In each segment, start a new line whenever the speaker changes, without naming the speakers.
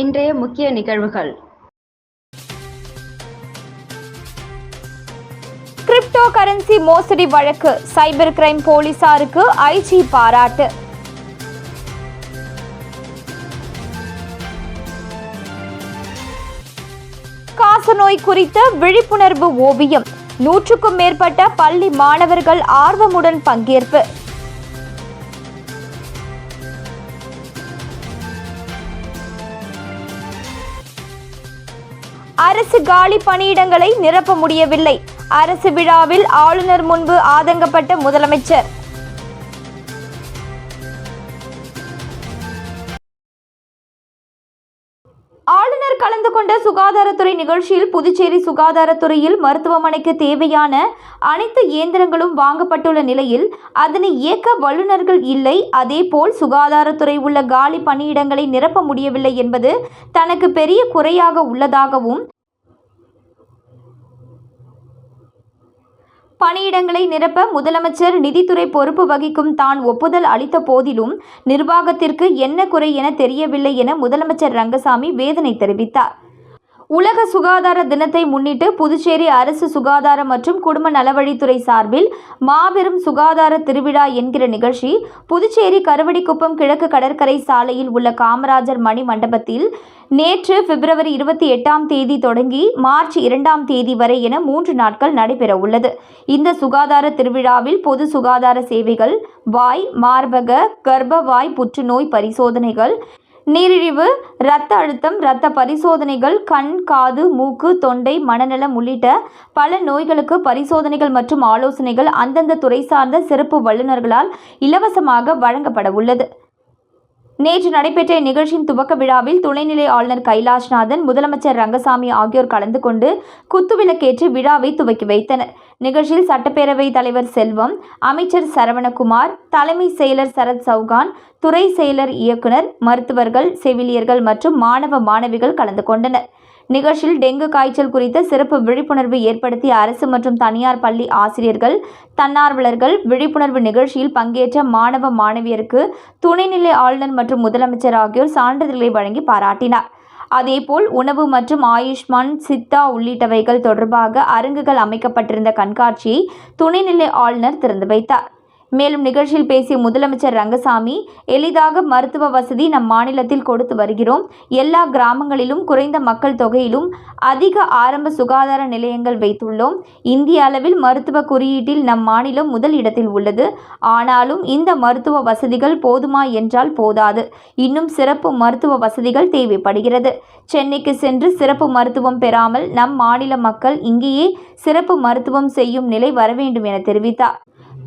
இன்றைய முக்கிய நிகழ்வுகள்.
கிரிப்டோ கரன்சி மோசடி வழக்கு சைபர் கிரைம் போலீசாருக்கு ஐஜி பாராட்டு. காசநோய் குறித்த விழிப்புணர்வு ஓவியம். நூற்றுக்கும் மேற்பட்ட பள்ளி மாணவர்கள் ஆர்வமுடன் பங்கேற்பு. அரசு காலி பணியிடங்களை நிரப்ப முடியவில்லை. அரசு விழாவில் ஆளுநர் முன்பு ஆதங்கப்பட்ட முதலமைச்சர். ஆளுநர் கலந்து கொண்ட சுகாதாரத்துறை நிகழ்ச்சியில் புதுச்சேரி சுகாதாரத்துறையில் மருத்துவமனைக்கு தேவையான அனைத்து இயந்திரங்களும் வாங்கப்பட்டுள்ள நிலையில் அதனை இயக்க வல்லுநர்கள் இல்லை. அதேபோல் சுகாதாரத்துறை உள்ள காலி பணியிடங்களை நிரப்ப முடியவில்லை என்பது தனக்கு பெரிய குறையாக உள்ளதாகவும் பணியிடங்களை நிரப்ப முதலமைச்சர் நிதித்துறை பொறுப்பு வகிக்கும் தான் ஒப்புதல் அளித்த போதிலும் நிர்வாகத்திற்கு என்ன குறை என தெரியவில்லை என முதலமைச்சர் ரங்கசாமி வேதனை தெரிவித்தார். உலக சுகாதார தினத்தை முன்னிட்டு புதுச்சேரி அரசு சுகாதார மற்றும் குடும்ப நலவழித்துறை சார்பில் மாபெரும் சுகாதார திருவிழா என்கிற நிகழ்ச்சி புதுச்சேரி கருவடிக்குப்பம் கிழக்கு கடற்கரை சாலையில் உள்ள காமராஜர் மணி மண்டபத்தில் நேற்று பிப்ரவரி இருபத்தி எட்டாம் தேதி தொடங்கி மார்ச் இரண்டாம் தேதி வரை என மூன்று நாட்கள் நடைபெறவுள்ளது இந்த சுகாதார திருவிழாவில் பொது சுகாதார சேவைகள் வாய் மார்பக கர்ப்பவாய் புற்றுநோய் பரிசோதனைகள் நீரிழிவு இரத்த அழுத்தம் இரத்த பரிசோதனைகள் கண் காது மூக்கு தொண்டை மனநலம் உள்ளிட்ட பல நோய்களுக்கு பரிசோதனைகள் மற்றும் ஆலோசனைகள் அந்தந்த துறை சார்ந்த சிறப்பு வல்லுநர்களால் இலவசமாக வழங்கப்பட உள்ளது. நேற்று நடைபெற்ற இந்நிகழ்ச்சியின் துவக்க விழாவில் துணைநிலை ஆளுநர் கைலாஷ்நாதன் முதலமைச்சர் ரங்கசாமி ஆகியோர் கலந்து கொண்டு குத்துவிளக்கேற்றி விழாவை துவக்கி வைத்தனர். நிகழ்ச்சியில் சட்டப்பேரவை தலைவர் செல்வம் அமைச்சர் சரவணகுமார் தலைமை செயலர் சரத் சௌகான் துறை செயலர் இயக்குனர் மருத்துவர்கள் செவிலியர்கள் மற்றும் மாணவ மாணவிகள் கலந்து கொண்டனர். நிகழ்ச்சியில் டெங்கு காய்ச்சல் குறித்த சிறப்பு விழிப்புணர்வு ஏற்படுத்திய அரசு மற்றும் தனியார் பள்ளி ஆசிரியர்கள் தன்னார்வலர்கள் விழிப்புணர்வு நிகழ்ச்சியில் பங்கேற்ற மாணவ மாணவியருக்கு துணைநிலை ஆளுநர் மற்றும் முதலமைச்சர் ஆகியோர் சான்றிதழ்களை வழங்கி பாராட்டினார். அதேபோல் உணவு மற்றும் ஆயுஷ்மான் சித்தா உள்ளிட்டவைகள் தொடர்பாக அரங்குகள் அமைக்கப்பட்டிருந்த கண்காட்சியை துணைநிலை ஆளுநர் திறந்து வைத்தார். மேலும் நிகழ்ச்சியில் பேசிய முதலமைச்சர் ரங்கசாமி எளிதாக மருத்துவ வசதி நம் மாநிலத்தில் கொடுத்து வருகிறோம். எல்லா கிராமங்களிலும் குறைந்த மக்கள் தொகையிலும் அதிக ஆரம்ப சுகாதார நிலையங்கள் வைத்துள்ளோம். இந்திய அளவில் மருத்துவ குறியீட்டில் நம் மாநிலம் முதல் இடத்தில் உள்ளது. ஆனாலும் இந்த மருத்துவ வசதிகள் போதுமா என்றால் போதாது. இன்னும் சிறப்பு மருத்துவ வசதிகள் தேவைப்படுகிறது. சென்னைக்கு சென்று சிறப்பு மருத்துவம் பெறாமல் நம் மாநில மக்கள் இங்கேயே சிறப்பு மருத்துவம் செய்யும் நிலை வர வேண்டும் என தெரிவித்தார்.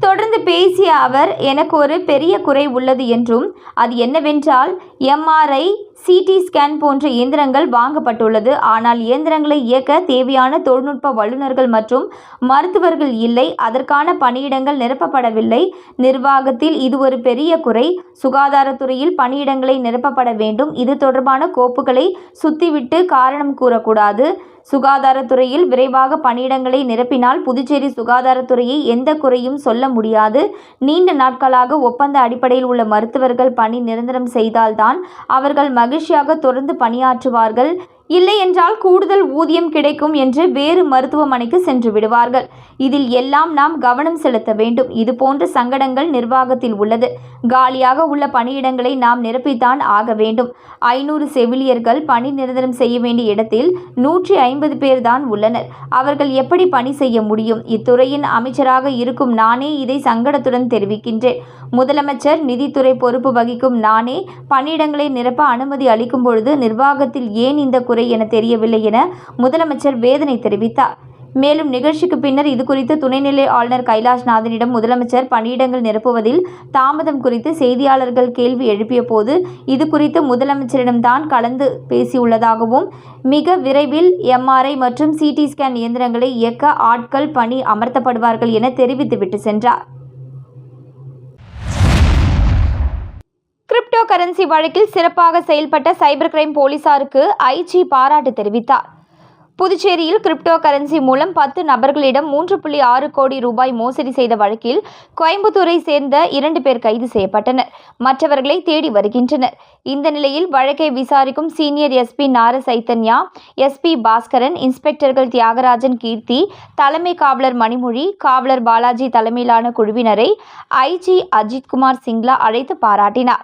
தொடர்ந்து பேசிய அவர் எனக்கு ஒரு பெரிய குறை உள்ளது என்றும் அது என்னவென்றால் எம்ஆர்ஐ சிடி ஸ்கேன் போன்ற இயந்திரங்கள் வாங்கப்பட்டுள்ளது. ஆனால் இயந்திரங்களை இயக்க தேவையான தொழில்நுட்ப வல்லுநர்கள் மற்றும் மருத்துவர்கள் இல்லை. அதற்கான பணியிடங்கள் நிரப்பப்படவில்லை. நிர்வாகத்தில் இது ஒரு பெரிய குறை. சுகாதாரத்துறையில் பணியிடங்களை நிரப்பப்பட வேண்டும். இது தொடர்பான கோப்புகளை சுத்திவிட்டு காரணம் கூறக்கூடாது. சுகாதாரத்துறையில் விரைவாக பணியிடங்களை நிரப்பினால் புதுச்சேரி சுகாதாரத்துறையை எந்த குறையும் சொல்ல முடியாது. நீண்ட நாட்களாக ஒப்பந்த அடிப்படையில் உள்ள மருத்துவர்கள் பணி நிரந்தரம் செய்தால்தான் அவர்கள் மகிழ்ச்சியாக தொடர்ந்து பணியாற்றுவார்கள். இல்லை என்றால் கூடுதல் ஊதியம் கிடைக்கும் என்று வேறு மருத்துவமனைக்கு சென்று விடுவார்கள். இதில் எல்லாம் நாம் கவனம் செலுத்த வேண்டும். இது போன்ற சங்கடங்கள் நிர்வாகத்தில் உள்ளது. காலியாக உள்ள பணியிடங்களை நாம் நிரப்பித்தான் ஆக வேண்டும். ஐநூறு செவிலியர்கள் பணி நிரந்தரம் செய்ய வேண்டிய இடத்தில் நூற்றி ஐம்பது பேர் தான் உள்ளனர். அவர்கள் எப்படி பணி செய்ய முடியும்? இத்துறையின் அமைச்சராக இருக்கும் நானே இதை சங்கடத்துடன் தெரிவிக்கின்றேன். முதலமைச்சர் நிதித்துறை பொறுப்பு வகிக்கும் நானே பணியிடங்களை நிரப்ப அனுமதி அளிக்கும் பொழுது நிர்வாகத்தில் ஏன் இந்த குறை என தெரியவில்லை என முதலமைச்சர் வேதனை தெரிவித்தார். மேலும் நிகழ்ச்சிக்கு பின்னர் இது குறித்து துணைநிலை ஆளுநர் கைலாஷ்நாதனிடம் முதலமைச்சர் பணியிடங்கள் நிரப்புவதில் தாமதம் குறித்து செய்தியாளர்கள் கேள்வி எழுப்பிய போது இது குறித்து முதலமைச்சரிடம்தான் கலந்து பேசியுள்ளதாகவும் மிக விரைவில் எம்ஆர்ஐ மற்றும் சிடி ஸ்கேன் இயந்திரங்களை இயக்க ஆட்கள் பணி அமர்த்தப்படுவார்கள் என தெரிவித்துவிட்டு சென்றார். கிரிப்டோ கரன்சி வழக்கில் சிறப்பாக செயல்பட்ட சைபர் கிரைம் போலீசாருக்கு ஐஜி பாராட்டு தெரிவித்தார். புதுச்சேரியில் கிரிப்டோ கரன்சி மூலம் பத்து நபர்களிடம் மூன்று புள்ளி ஆறு கோடி ரூபாய் மோசடி செய்த வழக்கில் கோயம்புத்தூரை சேர்ந்த இரண்டு பேர் கைது செய்யப்பட்டனர். மற்றவர்களை தேடி வருகின்றனர். இந்த நிலையில் வழக்கை விசாரிக்கும் senior SP Nara Chaitanya SP Baskaran இன்ஸ்பெக்டர்கள் Thiagarajan Keerthi தலைமை காவலர் மணிமொழி காவலர் பாலாஜி தலைமையிலான குழுவினரை ஐஜி அஜித்குமார் சிங்லா அழைத்து பாராட்டினார்.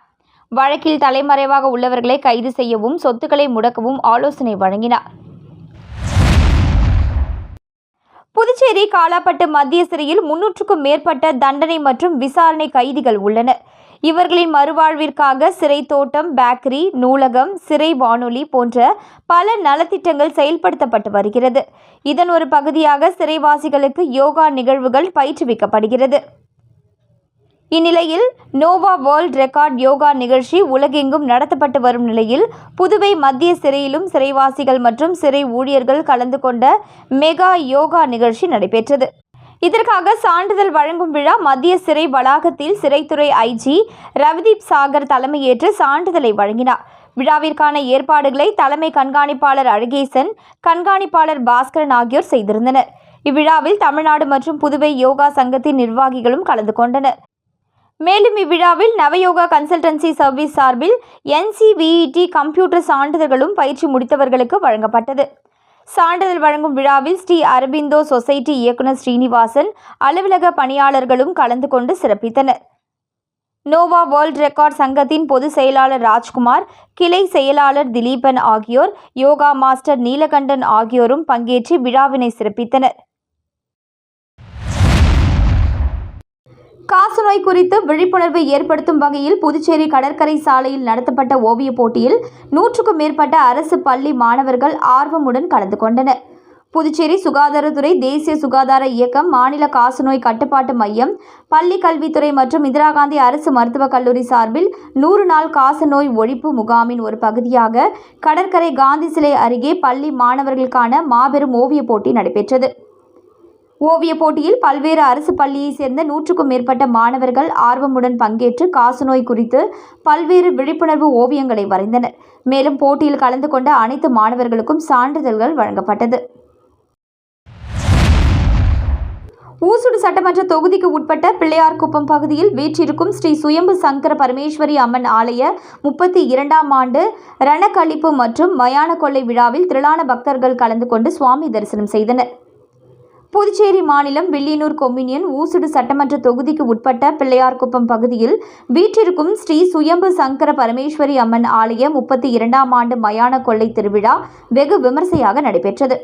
வழக்கில் தலைமறைவாக உள்ளவர்களை கைது செய்யவும் சொத்துக்களை முடக்கவும் ஆலோசனை வழங்கினார். புதுச்சேரி காலாப்பட்டு மத்திய சிறையில் முன்னூற்றுக்கும் மேற்பட்ட தண்டனை மற்றும் விசாரணை கைதிகள் உள்ளனர். இவர்களின் மறுவாழ்விற்காக சிறை தோட்டம் பேக்கரி நூலகம் சிறை வானொலி போன்ற பல நலத்திட்டங்கள் செயல்படுத்தப்பட்டு வருகிறது. இதன் ஒரு பகுதியாக சிறைவாசிகளுக்கு யோகா நிகழ்வுகள் பயிற்றுவிக்கப்படுகிறது. இந்நிலையில் நோவா வேர்ல்ட் ரெக்கார்ட் யோகா நிகழ்ச்சி உலகெங்கும் நடத்தப்பட்டு வரும் நிலையில் புதுவை மத்திய சிறையிலும் சிறைவாசிகள் மற்றும் சிறை ஊழியர்கள் கலந்து கொண்ட மெகா யோகா நிகழ்ச்சி நடைபெற்றது. இதற்காக சான்றிதழ் வழங்கும் விழா மத்திய சிறை வளாகத்தில் சிறைத்துறை ஐஜி ரவிதீப் சாகர் தலைமையேற்று சான்றிதழை வழங்கினார். விழாவிற்கான ஏற்பாடுகளை தலைமை கண்காணிப்பாளர் அழகேசன் கண்காணிப்பாளர் பாஸ்கரன் ஆகியோர் செய்திருந்தனர். இவ்விழாவில் தமிழ்நாடு மற்றும் புதுவை யோகா சங்கத்தின் நிர்வாகிகளும் கலந்து கொண்டனர். மேலும் இவ்விழாவில் நவயோகா கன்சல்டன்சி சர்வீஸ் சார்பில் என்சிவிஇடி கம்ப்யூட்டர் சான்றிதழ்களும் பயிற்சி முடித்தவர்களுக்கு வழங்கப்பட்டது. சான்றிதழ் வழங்கும் விழாவில் ஸ்ரீ அரபிந்தோ சொசைட்டி இயக்குனர் ஸ்ரீனிவாசன் அலுவலக பணியாளர்களும் கலந்து கொண்டு சிறப்பித்தனர். நோவா வேர்ல்ட் ரெக்கார்ட் சங்கத்தின் பொதுச் செயலாளர் ராஜ்குமார் கிளை செயலாளர் திலீபன் ஆகியோர் யோகா மாஸ்டர் நீலகண்டன் ஆகியோரும் பங்கேற்று விழாவினை சிறப்பித்தனர். காசநோய் குறித்து விழிப்புணர்வு ஏற்படுத்தும் வகையில் புதுச்சேரி கடற்கரை சாலையில் நடத்தப்பட்ட ஓவியப் போட்டியில் நூற்றுக்கும் மேற்பட்ட அரசு பள்ளி மாணவர்கள் ஆர்வமுடன் கலந்து கொண்டனர். புதுச்சேரி சுகாதாரத்துறை தேசிய சுகாதார இயக்கம் மாநில காசநோய் கட்டுப்பாட்டு மையம் பள்ளி கல்வித்துறை மற்றும் இந்திரா காந்தி அரசு மருத்துவக் கல்லூரி சார்பில் நூறு நாள் காசநோய் ஒழிப்பு முகாமின் ஒரு பகுதியாக கடற்கரை காந்தி சிலை அருகே பள்ளி மாணவர்களுக்கான மாபெரும் ஓவியப் போட்டி நடைபெற்றது. ஓவியப் போட்டியில் பல்வேறு அரசு பள்ளியைச் சேர்ந்த நூற்றுக்கும் மேற்பட்ட மாணவர்கள் ஆர்வமுடன் பங்கேற்று காசநோய் குறித்து பல்வேறு விழிப்புணர்வு ஓவியங்களை வரைந்தனர். மேலும் போட்டியில் கலந்து கொண்ட அனைத்து மாணவர்களுக்கும் சான்றிதழ்கள் வழங்கப்பட்டது. ஊசுடு சட்டமன்ற தொகுதிக்கு உட்பட்ட பிள்ளையார்குப்பம் பகுதியில் வீற்றிருக்கும் ஸ்ரீ சுயம்பு சங்கர பரமேஸ்வரி அம்மன் ஆலய முப்பத்தி இரண்டாம் ஆண்டு ரணக்களிப்பு மற்றும் மயான கொள்ளை விழாவில் திரளான பக்தர்கள் கலந்து கொண்டு சுவாமி தரிசனம் செய்தனர். புதுச்சேரி மாநிலம் வில்லியனூர் கொம்யூனியன் ஊசுடு சட்டமன்ற தொகுதிக்கு உட்பட்ட பிள்ளையார்குப்பம் பகுதியில் வீற்றிருக்கும் ஸ்ரீ சுயம்பு சங்கர பரமேஸ்வரி அம்மன் ஆலய முப்பத்தி இரண்டாம் ஆண்டு மயான கொள்ளை திருவிழா வெகு விமர்சையாக நடைபெற்றது.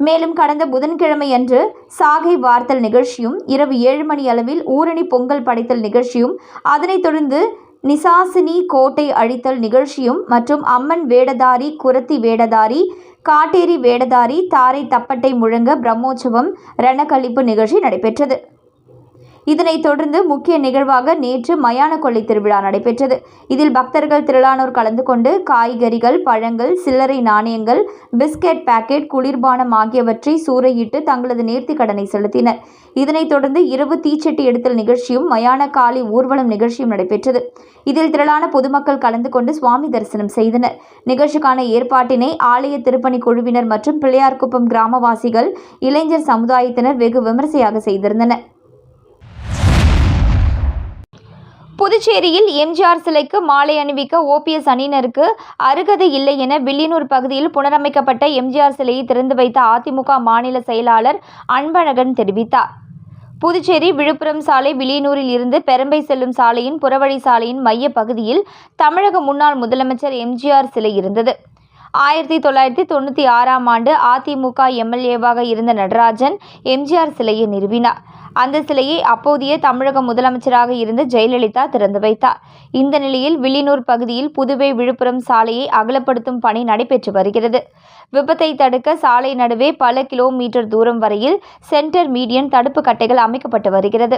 மேலும் கடந்த புதன்கிழமை அன்று சாகை வார்த்தல் நிகழ்ச்சியும் இரவு ஏழு மணி அளவில் ஊரணி பொங்கல் படைத்தல் நிகழ்ச்சியும் அதனைத் தொடர்ந்து நிசாசினி கோட்டை அழித்தல் நிகழ்ச்சியும் மற்றும் அம்மன் வேடதாரி குரத்தி வேடதாரி காட்டேரி வேடதாரி தாரை தப்பட்டை முழங்க பிரம்மோற்சவம் ரணக்களிப்பு நிகழ்ச்சி நடைபெற்றது. இதனைத் தொடர்ந்து முக்கிய நிகழ்வாக நேற்று மயான கொள்ளை திருவிழா நடைபெற்றது. இதில் பக்தர்கள் திரளானோர் கலந்து கொண்டு காய்கறிகள் பழங்கள் சில்லறை நாணயங்கள் பிஸ்கெட் பாக்கெட் குளிர்பானம் ஆகியவற்றை சூறையிட்டு தங்களது நேர்த்தி கடனை செலுத்தினர். இதனைத் தொடர்ந்து இரவு தீச்சட்டி எடுத்தல் நிகழ்ச்சியும் மயான காலி ஊர்வலம் நிகழ்ச்சியும் நடைபெற்றது. இதில் திரளான பொதுமக்கள் கலந்து கொண்டு சுவாமி தரிசனம் செய்தனர். நிகழ்ச்சிக்கான ஏற்பாட்டினை ஆலய திருப்பணி குழுவினர் மற்றும் பிள்ளையார்குப்பம் கிராமவாசிகள் இளைஞர் சமுதாயத்தினர் வெகு விமர்சையாக செய்திருந்தனர். புதுச்சேரியில் எம்ஜிஆர் சிலைக்கு மாலை அணிவிக்க ஓபிஎஸ் அணியினருக்கு அருகதை இல்லை என வில்லியனூர் பகுதியில் புனரமைக்கப்பட்ட எம்ஜிஆர் சிலையை திறந்து வைத்த அதிமுக மாநில செயலாளர் அன்பழகன் தெரிவித்தார். புதுச்சேரி விழுப்புரம் சாலை வில்லியனூரில் இருந்து பெரம்பை செல்லும் சாலையின் புறவழி சாலையின் மைய பகுதியில் தமிழக முன்னாள் முதலமைச்சர் எம்ஜிஆர் சிலை இருந்தது. ஆயிரத்தி தொள்ளாயிரத்தி தொண்ணூற்றி ஆறாம் ஆண்டு அதிமுக எம்எல்ஏவாக இருந்த நடராஜன் எம்ஜிஆர் சிலையை நிறுவினார். அந்த சிலையை அப்போதைய தமிழக முதலமைச்சராக இருந்த ஜெயலலிதா திறந்து வைத்தார். இந்த நிலையில் வில்லியனூர் பகுதியில் புதுவை விழுப்புரம் சாலையை அகலப்படுத்தும் பணி நடைபெற்று வருகிறது. விபத்தை தடுக்க சாலை நடுவே பல கிலோமீட்டர் தூரம் வரையில் சென்டர் மீடியன் தடுப்பு கட்டைகள் அமைக்கப்பட்டு வருகிறது.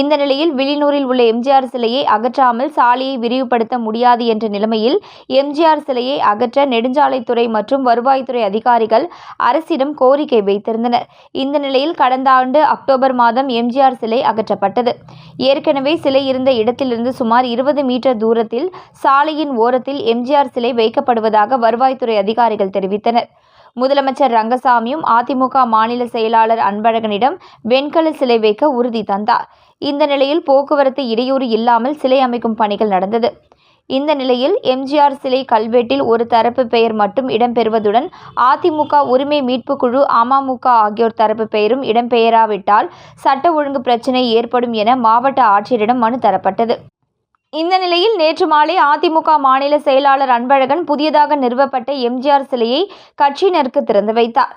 இந்த நிலையில் விழிநூரில் உள்ள எம்ஜிஆர் சிலையை அகற்றாமல் சாலையை விரிவுபடுத்த முடியாது என்ற நிலைமையில் எம்ஜிஆர் சிலையை அகற்ற நெடுஞ்சாலைத்துறை மற்றும் வருவாய்த்துறை அதிகாரிகள் அரசிடம் கோரிக்கை வைத்திருந்தனர். இந்த நிலையில் கடந்த ஆண்டு அக்டோபர் மாதம் எம்ஜிஆர் சிலை அகற்றப்பட்டது. ஏற்கனவே சிலை இருந்த இடத்திலிருந்து சுமார் இருபது மீட்டர் தூரத்தில் சாலையின் ஓரத்தில் எம்ஜிஆர் சிலை வைக்கப்படுவதாக வருவாய்த்துறை அதிகாரிகள் தெரிவித்தனர். முதலமைச்சர் ரங்கசாமியும் அதிமுக மாநில செயலாளர் அன்பழகனிடம் வெண்கல சிலை வைக்க உறுதி தந்தார். இந்த நிலையில் போக்குவரத்து இடையூறு இல்லாமல் சிலை அமைக்கும் பணிகள் நடந்தது. இந்த நிலையில் எம்ஜிஆர் சிலை கல்வெட்டில் ஒரு தரப்பு பெயர் மட்டும் இடம்பெறுவதுடன் அதிமுக உரிமை மீட்பு குழு அமமுக ஆகியோர் தரப்பு பெயரும் இடம்பெயராவிட்டால் சட்ட ஒழுங்கு பிரச்சினை ஏற்படும் என மாவட்ட ஆட்சியரிடம் மனு தரப்பட்டது. இந்த நிலையில் நேற்று மாலை அதிமுக மாநில செயலாளர் அன்பழகன் புதியதாக நிறுவப்பட்ட எம்ஜிஆர் சிலையை கட்சியினருக்கு திறந்து வைத்தார்.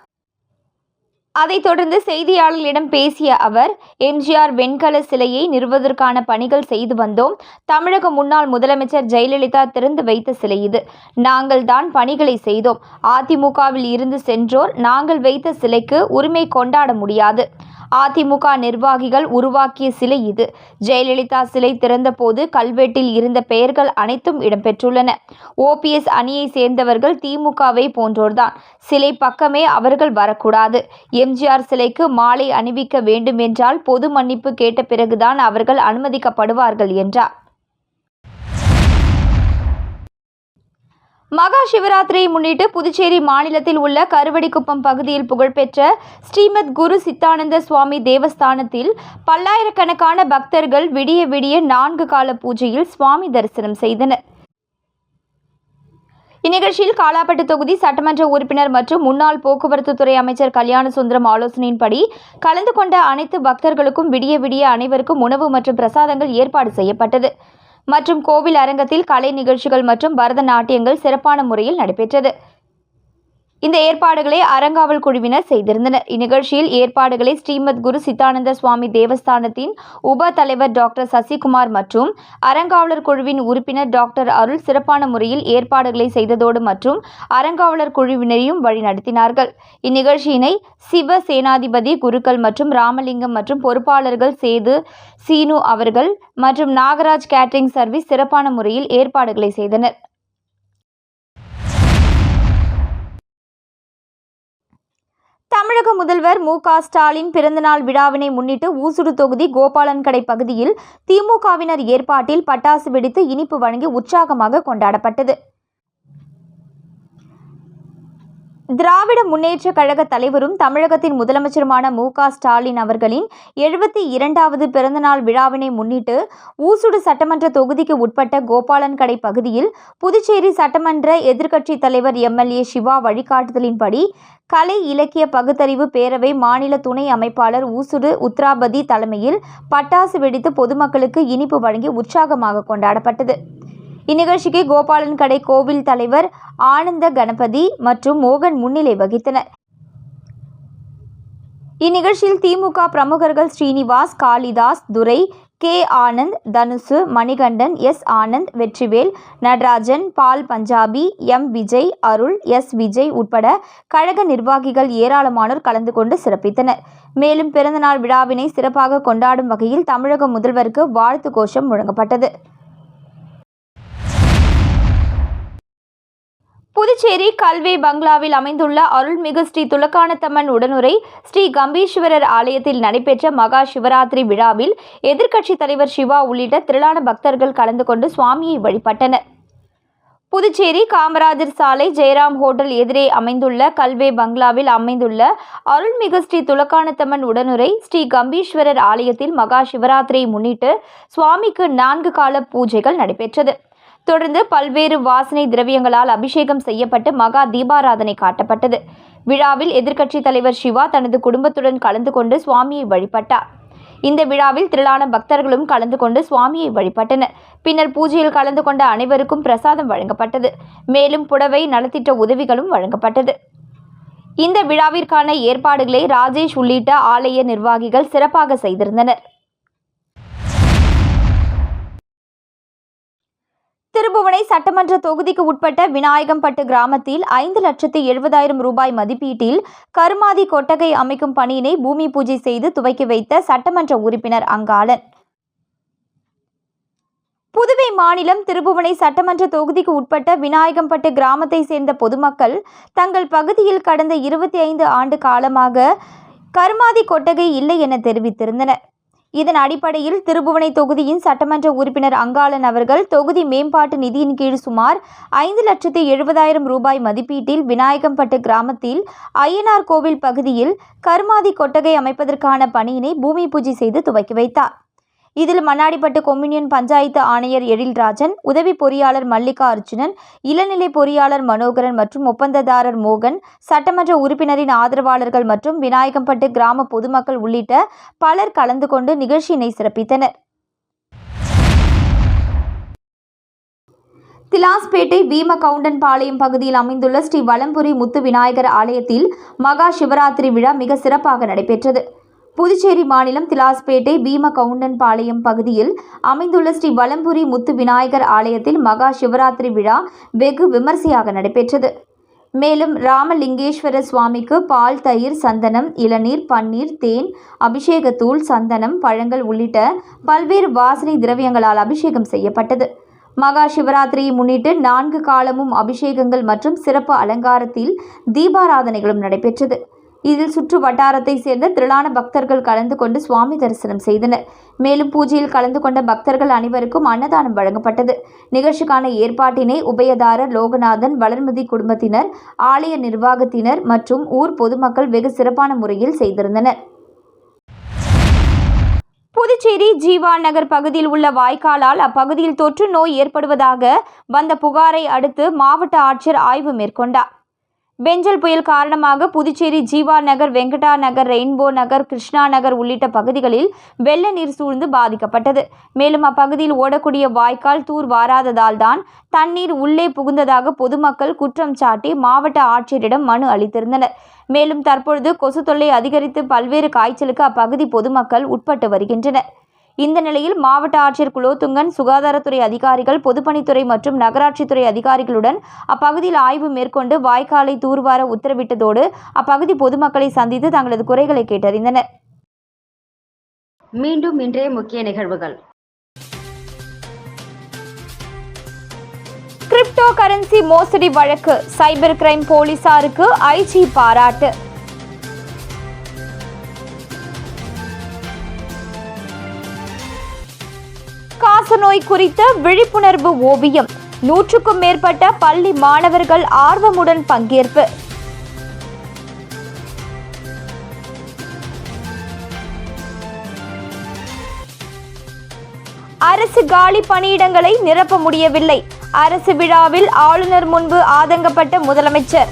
அதைத் தொடர்ந்து செய்தியாளர்களிடம் பேசிய அவர் எம்ஜிஆர் வெண்கல சிலையை நிறுவதற்கான பணிகள் செய்து வந்தோம். தமிழக முன்னாள் முதலமைச்சர் ஜெயலலிதா திறந்து வைத்த சிலை இது. நாங்கள் தான் பணிகளை செய்தோம். அதிமுகவில் இருந்து சென்றோர் நாங்கள் வைத்த சிலைக்கு உரிமை கொண்டாட முடியாது. அதிமுக நிர்வாகிகள் உருவாக்கிய சிலை இது. ஜெயலலிதா சிலை திறந்தபோது கல்வெட்டில் இருந்த பெயர்கள் அனைத்தும் இடம்பெற்றுள்ளன. ஓபிஎஸ் அணியை சேர்ந்தவர்கள் திமுகவை போன்றோர்தான். சிலை பக்கமே அவர்கள் வரக்கூடாது. எம்ஜிஆர் சிலைக்கு மாலை அணிவிக்க வேண்டுமென்றால் பொது மன்னிப்பு கேட்ட பிறகுதான் அவர்கள் அனுமதிக்கப்படுவார்கள் என்றார். மகா சிவராத்திரியை முன்னிட்டு புதுச்சேரி மாநிலத்தில் உள்ள கருவடிக்குப்பம் பகுதியில் புகழ்பெற்ற ஸ்ரீமத் குரு சித்தானந்த சுவாமி தேவஸ்தானத்தில் பல்லாயிரக்கணக்கான பக்தர்கள் விடிய விடிய நான்கு கால பூஜையில் சுவாமி தரிசனம் செய்தனர். இந்நிகழ்ச்சியில் காலாப்பட்டு தொகுதி சட்டமன்ற உறுப்பினர் மற்றும் முன்னாள் போக்குவரத்து துறை அமைச்சர் கல்யாண சுந்தரம் ஆலோசனையின்படி கலந்து கொண்ட அனைத்து பக்தர்களுக்கும் விடிய விடிய அனைவருக்கும் உணவு மற்றும் பிரசாதங்கள் ஏற்பாடு செய்யப்பட்டது. மற்றும் கோவில் அரங்கத்தில் கலை நிகழ்ச்சிகள் மற்றும் பரதநாட்டியங்கள் சிறப்பான முறையில் நடைபெற்றது. இந்த ஏற்பாடுகளை அறங்காவல் குழுவினர் செய்திருந்தனர். இந்நிகழ்ச்சியில் ஏற்பாடுகளை ஸ்ரீமத் குரு சித்தானந்த சுவாமி தேவஸ்தானத்தின் உப தலைவர் டாக்டர் சசிகுமார் மற்றும் அறங்காவலர் குழுவின் உறுப்பினர் டாக்டர் அருள் சிறப்பான முறையில் ஏற்பாடுகளை செய்ததோடு மற்றும் அறங்காவலர் குழுவினரையும் வழிநடத்தினார்கள். இந்நிகழ்ச்சியினை சிவ சேனாதிபதி குருக்கள் மற்றும் ராமலிங்கம் மற்றும் பொறுப்பாளர்கள் சேது சீனு அவர்கள் மற்றும் நாகராஜ் கேட்டரிங் சர்வீஸ் சிறப்பான முறையில் ஏற்பாடுகளை செய்தனர். தமிழக முதல்வர் மு க ஸ்டாலின் பிறந்தநாள் விழாவினை முன்னிட்டு ஊசுடு தொகுதி கோபாலன்கடை பகுதியில் திமுகவினர் ஏற்பாட்டில் பட்டாசு வெடித்து இனிப்பு வழங்கி உற்சாகமாக கொண்டாடப்பட்டது. திராவிட முன்னேற்ற கழக தலைவரும் தமிழகத்தின் முதலமைச்சருமான மு ஸ்டாலின் அவர்களின் எழுபத்தி இரண்டாவது பிறந்தநாள் விழாவினை முன்னிட்டு ஊசுடு சட்டமன்ற தொகுதிக்கு உட்பட்ட கோபாலன்கடை பகுதியில் புதுச்சேரி சட்டமன்ற எதிர்க்கட்சித் தலைவர் எம்எல்ஏ சிவா வழிகாட்டுதலின்படி கலை இலக்கிய பகுத்தறிவு பேரவை மாநில துணை அமைப்பாளர் ஊசுடு உத்ராபதி தலைமையில் பட்டாசு வெடித்து பொதுமக்களுக்கு இனிப்பு வழங்கி உற்சாகமாக கொண்டாடப்பட்டது. இந்நிகழ்ச்சிக்கு கோபாலன் கடை கோவில் தலைவர் ஆனந்த கணபதி மற்றும் மோகன் முன்னிலை வகித்தனர். இந்நிகழ்ச்சியில் திமுக பிரமுகர்கள் Srinivas Kalidas Durai K. Anand Dhanush Manikandan S. Anand Vetrivel Natarajan Paul Punjabi M. Vijay Arul S. Vijay உட்பட கழக நிர்வாகிகள் ஏராளமானோர் கலந்து கொண்டு சிறப்பித்தனர். மேலும் பிறந்தநாள் விழாவினை சிறப்பாக கொண்டாடும் வகையில் தமிழக முதல்வருக்கு வாழ்த்து கோஷம் முழங்கப்பட்டது. புதுச்சேரி கல்வே பங்களாவில் அமைந்துள்ள அருள்மிகு ஸ்ரீ துலக்கானத்தம்மன் உடனுரை ஸ்ரீ கம்பீஸ்வரர் ஆலயத்தில் நடைபெற்ற மகா சிவராத்திரி விழாவில் எதிர்க்கட்சித் தலைவர் சிவா உள்ளிட்ட திரளான பக்தர்கள் கலந்து கொண்டு சுவாமியை வழிபட்டனர். புதுச்சேரி காமராஜர் சாலை ஜெயராம் ஹோட்டல் எதிரே அமைந்துள்ள கல்வே பங்களாவில் அமைந்துள்ள அருள்மிகு ஸ்ரீ துலக்கானத்தம்மன் உடனுரை ஸ்ரீ கம்பீஸ்வரர் ஆலயத்தில் மகா சிவராத்திரியை முன்னிட்டு சுவாமிக்கு நான்கு கால பூஜைகள் நடைபெற்றது. தொடர்ந்து பல்வேறு வாசனை திரவியங்களால் அபிஷேகம் செய்யப்பட்டு மகா தீபாராதனை காட்டப்பட்டது. விழாவில் எதிர்க்கட்சித் தலைவர் சிவா தனது குடும்பத்துடன் கலந்து கொண்டு சுவாமியை வழிபட்டார். இந்த விழாவில் திரளான பக்தர்களும் கலந்து கொண்டு சுவாமியை வழிபட்டனர். பின்னர் பூஜையில் கலந்து கொண்ட அனைவருக்கும் பிரசாதம் வழங்கப்பட்டது. மேலும் புடவை நலத்திட்ட உதவிகளும் வழங்கப்பட்டது. இந்த விழாவிற்கான ஏற்பாடுகளை ராஜேஷ் உள்ளிட்ட ஆலய நிர்வாகிகள் சிறப்பாக செய்திருந்தனர். திருபுவனை சட்டமன்ற தொகுதிக்கு உட்பட்ட விநாயகம்பட்டு கிராமத்தில் ஐந்து லட்சத்து எழுபதாயிரம் ரூபாய் மதிப்பீட்டில் கருமாதி கொட்டகை அமைக்கும் பணியினை பூமி பூஜை செய்து துவக்கி வைத்த சட்டமன்ற உறுப்பினர் அங்காளன். புதுவை மாநிலம் திருபுவனை சட்டமன்ற தொகுதிக்கு உட்பட்ட விநாயகம்பட்டு கிராமத்தை சேர்ந்த பொதுமக்கள் தங்கள் பகுதியில் கடந்த இருபத்தி ஐந்து ஆண்டு காலமாக கருமாதி கொட்டகை இல்லை என தெரிவித்திருந்தனர். இதன் அடிப்படையில் திருபுவனை தொகுதியின் சட்டமன்ற உறுப்பினர் அங்காளன் அவர்கள் தொகுதி மேம்பாட்டு நிதியின் கீழ் சுமார் ஐந்து லட்சத்து எழுபதாயிரம் ரூபாய் மதிப்பீட்டில் விநாயகம்பட்டு கிராமத்தில் ஐயனார் கோவில் பகுதியில் கருமாதி கொட்டகை அமைப்பதற்கான பணியினை பூமி பூஜை செய்து துவக்கி வைத்தார். இதில் மண்ணாடிப்பட்டு கொம்யூனியன் பஞ்சாயத்து ஆணையர் எழில்ராஜன் உதவி பொறியாளர் மல்லிகா அர்ஜுனன் இளநிலை பொறியாளர் மனோகரன் மற்றும் ஒப்பந்ததாரர் மோகன் சட்டமன்ற உறுப்பினரின் ஆதரவாளர்கள் மற்றும் விநாயகம்பட்டு கிராம பொதுமக்கள் உள்ளிட்ட பலர் கலந்து கொண்டு நிகழ்ச்சியினை சிறப்பித்தனர். திலாஸ்பேட்டை பீம கவுண்டன்பாளையம் பகுதியில் அமைந்துள்ள ஸ்ரீ வலம்புரி முத்து விநாயகர் ஆலயத்தில் மகா சிவராத்திரி விழா மிக சிறப்பாக நடைபெற்றது. புதுச்சேரி மாநிலம் திலாஸ்பேட்டை பீம கவுண்டன்பாளையம் பகுதியில் அமைந்துள்ள ஸ்ரீ வலம்புரி முத்து விநாயகர் ஆலயத்தில் மகா சிவராத்திரி விழா வெகு விமர்சையாக நடைபெற்றது. மேலும் ராமலிங்கேஸ்வர சுவாமிக்கு பால் தயிர் சந்தனம் இளநீர் பன்னீர் தேன் அபிஷேகத்தூள் சந்தனம் பழங்கள் உள்ளிட்ட பல்வேறு வாசனை திரவியங்களால் அபிஷேகம் செய்யப்பட்டது. மகா சிவராத்திரியை முன்னிட்டு நான்கு காலமும் அபிஷேகங்கள் மற்றும் சிறப்பு அலங்காரத்தில் தீபாராதனைகளும் நடைபெற்றது. இதில் சுற்று வட்டாரத்தை சேர்ந்த திரளான பக்தர்கள் கலந்து கொண்டு சுவாமி தரிசனம் செய்தனர். மேலும் பூஜையில் கலந்து கொண்ட பக்தர்கள் அனைவருக்கும் அன்னதானம் வழங்கப்பட்டது. நிகழ்ச்சிக்கான ஏற்பாட்டினை உபயதாரர் லோகநாதன் வளர்மதி குடும்பத்தினர் ஆலய நிர்வாகத்தினர் மற்றும் ஊர் பொதுமக்கள் வெகு சிறப்பான முறையில் செய்திருந்தனர். புதுச்சேரி ஜீவா நகர் பகுதியில் உள்ள வாய்க்காலால் அப்பகுதியில் தொற்று நோய் ஏற்படுவதாக வந்த புகாரை அடுத்து மாவட்ட ஆட்சியர் ஆய்வு மேற்கொண்டார். பெஞ்சல் புயல் காரணமாக புதுச்சேரி ஜீவா நகர் வெங்கடா நகர் ரெயின்போ நகர் கிருஷ்ணா நகர் உள்ளிட்ட பகுதிகளில் வெள்ள நீர் சூழ்ந்து பாதிக்கப்பட்டது. மேலும் அப்பகுதியில் ஓடக்கூடிய வாய்க்கால் தூர் வாராததால் தான் தண்ணீர் உள்ளே புகுந்ததாக பொதுமக்கள் குற்றம் சாட்டி மாவட்ட ஆட்சியரிடம் மனு அளித்திருந்தனர். மேலும் தற்பொழுது கொசு தொல்லை அதிகரித்து பல்வேறு காய்ச்சலுக்கு அப்பகுதி பொதுமக்கள் உட்பட்டு வருகின்றனர். இந்த நிலையில் மாவட்ட ஆட்சியர் குலோத்துங்கன் சுகாதாரத்துறை அதிகாரிகள் பொதுப்பணித்துறை மற்றும் நகராட்சித்துறை அதிகாரிகளுடன் அப்பகுதியில் ஆய்வு மேற்கொண்டு வாய்க்காலை தூர்வார உத்தரவிட்டதோடு அப்பகுதி பொதுமக்களை சந்தித்து தங்களது குறைகளை கேட்டறிந்தனர்.
மீண்டும் இன்றைய முக்கிய நிகழ்வுகள்.
கிரிப்டோ கரன்சி மோசடி வழக்கு சைபர் கிரைம் போலீசாருக்கு ஐஜி பாராட்டு. காசநோய் குறித்த விழிப்புணர்வு ஓவியம். நூற்றுக்கும் மேற்பட்ட பள்ளி மாணவர்கள் ஆர்வமுடன் பங்கேற்பு. அரசு காலி பணியிடங்களை நிரப்ப முடியவில்லை. அரசு விழாவில் ஆளுநர் முன்பு ஆதங்கப்பட்ட முதலமைச்சர்.